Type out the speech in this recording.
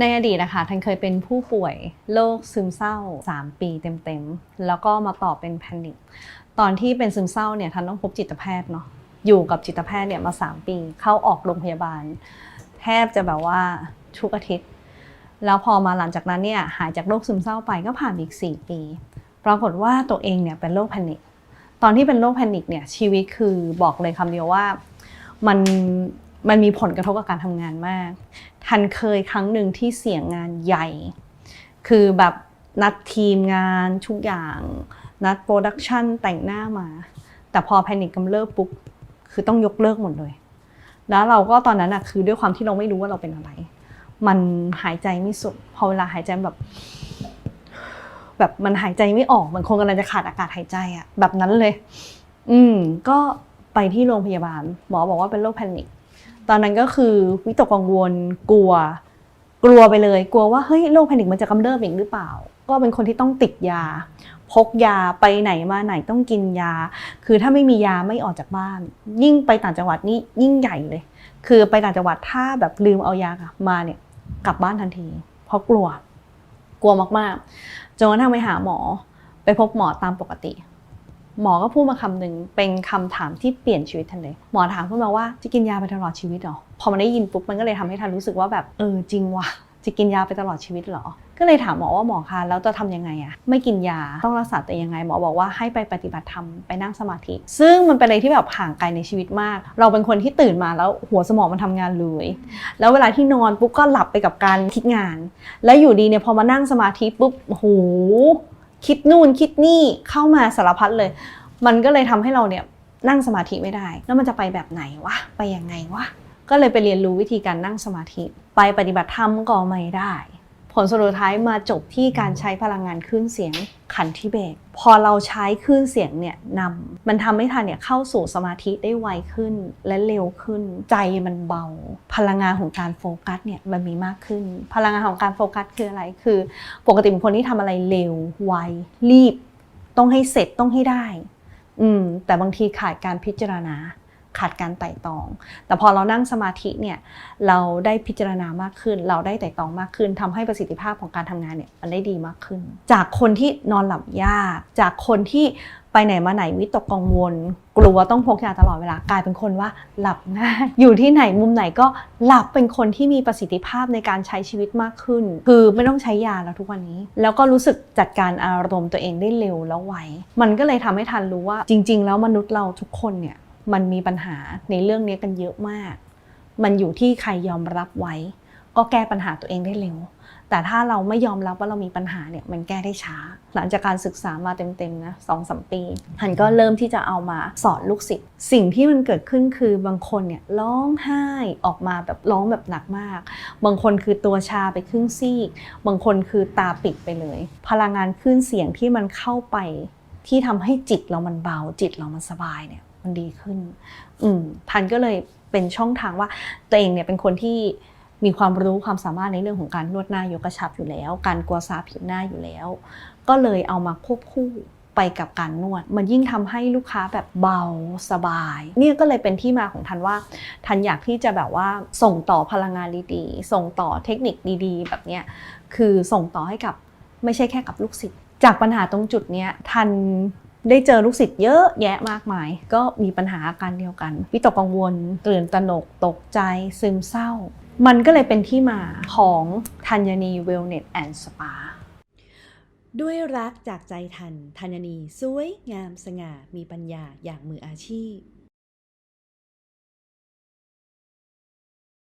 ในอดีตนะคะทันเคยเป็นผู้ป่วยโรคซึมเศร้า 3 ปีเต็มๆ แล้วก็มาต่อเป็นแพนิคตอนที่เป็นซึมเศร้าเนี่ยทันต้องพบจิตแพทย์เนาะอยู่กับจิตแพทย์เนี่ยมา 3 ปี เข้าออกโรงพยาบาล แทบจะแบบว่าทุกอาทิตย์ แล้วพอมาหลังจากนั้นเนี่ยหายจากโรคซึมเศร้าไปก็ผ่านอีก 4 ปี ปรากฏว่าตัวเองเนี่ยเป็นโรคแพนิคตอนที่เป็นโรคแพนิคเนี่ยชีวิตคือบอกเลยคำเดียวว่ามัน มันมีผลกระทบกับการทำงานมาก ทันเคยครั้งหนึ่งที่เสี่ยงงานใหญ่ คือแบบนัดทีมงานทุกอย่าง นัดโปรดักชันแต่งหน้ามา แต่พอแพนิคกำเริบปุ๊บคือต้องยกเลิกหมดเลย แล้วเราก็ตอนนั้นอะคือด้วยความที่เราไม่รู้ว่าเราเป็นอะไร มันหายใจไม่สุดพอเวลาหายใจแบบ แบบมันหายใจไม่ออกมันคงกำลังจะขาดอากาศหายใจอะแบบนั้นเลย อืมก็ไปที่โรงพยาบาล หมอบอกว่าเป็นโรคแพนิค ตอนนั้นก็คือวิตกกังวลกลัว กลัวไปเลย กลัวว่าเฮ้ยโรคแพนิคมันจะกำเริบอีกหรือเปล่า ก็เป็นคนที่ต้องติดยา พกยาไปไหนมาไหนต้องกินยา คือถ้าไม่มียาไม่ออกจากบ้าน ยิ่งไปต่างจังหวัดนี่ยิ่งใหญ่เลย คือไปต่างจังหวัดถ้าแบบลืมเอายามาเนี่ยกลับบ้านทันที เพราะกลัว กลัวมากๆจนกระทั่งไปหาหมอ ไปพบหมอตามปกติ หมอก็พูดมาคำหนึ่งเป็นคำถามที่เปลี่ยนชีวิตทันเลย หมอถามขึ้นมาว่าจะกินยาไปตลอดชีวิตหรอ พอมันได้ยินปุ๊บมันก็เลยทำให้ทันรู้สึกว่าแบบเออจริงว่ะจะกินยาไปตลอดชีวิตเหรอ ก็เลยถามหมอว่าหมอคะแล้วจะทำยังไงอะไม่กินยาต้องรักษาตัวยังไง หมอบอกว่าให้ไปปฏิบัติธรรมไปนั่งสมาธิ ซึ่งมันเป็นอะไรที่แบบห่างไกลในชีวิตมาก เราเป็นคนที่ตื่นมาแล้วหัวสมองมันทำงานเลย แล้วเวลาที่นอนปุ๊บก็หลับไปกับการคิดงาน แล้วอยู่ดีเนี่ยพอมานั่งสมาธิปุ๊บโอ้โห คิดนู่นคิดนี่เข้ามาสารพัดเลย มันก็เลยทำให้เราเนี่ยนั่งสมาธิไม่ได้ แล้วมันจะไปแบบไหนวะ ไปยังไงวะ ก็เลยไปเรียนรู้วิธีการนั่งสมาธิ ไปปฏิบัติธรรมก็ไม่ได้ ผลสุดท้ายมาจบที่การใช้พลังงานคลื่นเสียงขันธิเบกพอเราใช้คลื่นเสียงเนี่ยนำมันทำให้ทันเนี่ยเข้าสู่สมาธิได้ไวขึ้นและเร็วขึ้น ใจมันเบา พลังงานของการโฟกัสเนี่ยมันมีมากขึ้น พลังงานของการโฟกัสคืออะไรคือ ปกติเป็นคนที่ทำอะไรเร็วไวรีบ ต้องให้เสร็จต้องให้ได้ อืมแต่บางทีขาดการพิจารณา ขาดการไต่ตอง แต่พอเรานั่งสมาธิเนี่ยเราได้พิจารณามากขึ้น เราได้ไต่ตองมากขึ้นทำให้ประสิทธิภาพของการทำงานเนี่ยมันได้ดีมากขึ้น จากคนที่นอนหลับยาก จากคนที่ไปไหนมาไหนวิตกกังวล กลัวต้องพกยาตลอดเวลากลายเป็นคนว่าหลับง่ายอยู่ที่ไหนมุมไหนก็หลับเป็นคนที่มีประสิทธิภาพในการใช้ชีวิตมากขึ้น คือไม่ต้องใช้ยาแล้วทุกวันนี้ แล้วก็รู้สึกจัดการอารมณ์ตัวเองได้เร็วแล้วไวมันก็เลยทำให้ทันรู้ว่าจริง ๆ แล้วมนุษย์เราทุกคนเนี่ย มันมีปัญหาในเรื่องนี้กันเยอะมาก มันอยู่ที่ใครยอมรับไว้ ก็แก้ปัญหาตัวเองได้เร็ว แต่ถ้าเราไม่ยอมรับว่าเรามีปัญหาเนี่ยมันแก้ได้ช้า หลังจากการศึกษามาเต็มๆนะสองสมปีหันก็เริ่มที่จะเอามาสอนลูกศิษย์สิ่งที่มันเกิดขึ้นคือบางคนเนี่ยร้องไห้ออกมาแบบร้องแบบหนักมาก บางคนคือตัวชาไปครึ่งซีก บางคนคือตาปิดไปเลย พลังงานคลื่นเสียงที่มันเข้าไปที่ทำให้จิตเรามันเบาจิตเรามันสบายเนี่ย มันดีขึ้น อืมทันก็เลยเป็นช่องทางว่าตัวเองเนี่ยเป็นคนที่มีความรู้ความสามารถในเรื่องของการนวดหน้ายกกระชับอยู่แล้ว การกัวซาผิวหน้าอยู่แล้ว ก็เลยเอามาควบคู่ไปกับการนวด มันยิ่งทำให้ลูกค้าแบบเบาสบายเนี่ยก็เลยเป็นที่มาของทันว่า ทันอยากที่จะแบบว่าส่งต่อพลังงานดีๆ ส่งต่อเทคนิคดีๆ แบบเนี้ยคือส่งต่อให้กับไม่ใช่แค่กับลูกศิษย์จากปัญหาตรงจุดเนี้ยทัน ได้เจอลูกศิษย์เยอะแยะมากมาย ก็มีปัญหาอาการเดียวกัน วิตกกังวลตื่นตระหนกตกใจซึมเศร้า มันก็เลยเป็นที่มาของธัญนีเวลเนสแอนด์สปาด้วยรักจากใจทันธัญนีสวยงามสง่ามีปัญญาอย่างมืออาชีพ